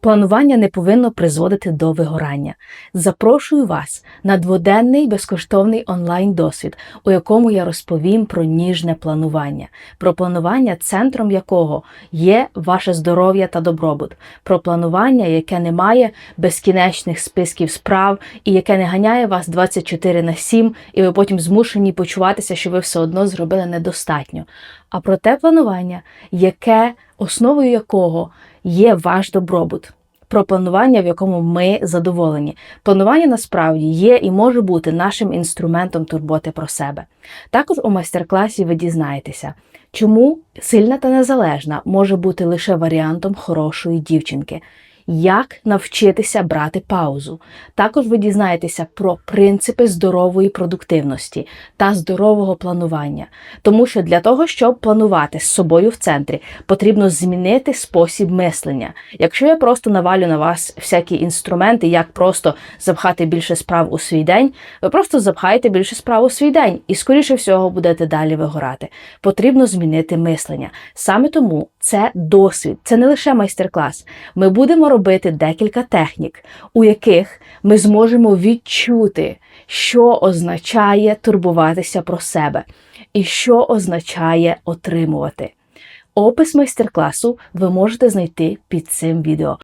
Планування не повинно призводити до вигорання. Запрошую вас на дводенний безкоштовний онлайн-досвід, у якому я розповім про ніжне планування, про планування, центром якого є ваше здоров'я та добробут, про планування, яке не має безкінечних списків справ і яке не ганяє вас 24 на 7, і ви потім змушені почуватися, що ви все одно зробили недостатньо. А про те планування, яке основою якого є ваш добробут. Про планування, в якому ми задоволені. Планування насправді є і може бути нашим інструментом турботи про себе. Також у майстер-класі ви дізнаєтеся, чому сильна та незалежна може бути лише варіантом хорошої дівчинки. Як навчитися брати паузу. Також ви дізнаєтеся про принципи здорової продуктивності та здорового планування. Тому що для того, щоб планувати з собою в центрі, потрібно змінити спосіб мислення. Якщо я просто навалю на вас всякі інструменти, як просто запхати більше справ у свій день, ви просто запхаєте більше справ у свій день і, скоріше всього, будете далі вигорати. Потрібно змінити мислення. Саме тому це досвід, це не лише майстер-клас. Ми будемо робити декілька технік, у яких ми зможемо відчути, що означає турбуватися про себе і що означає отримувати. Опис майстер-класу ви можете знайти під цим відео.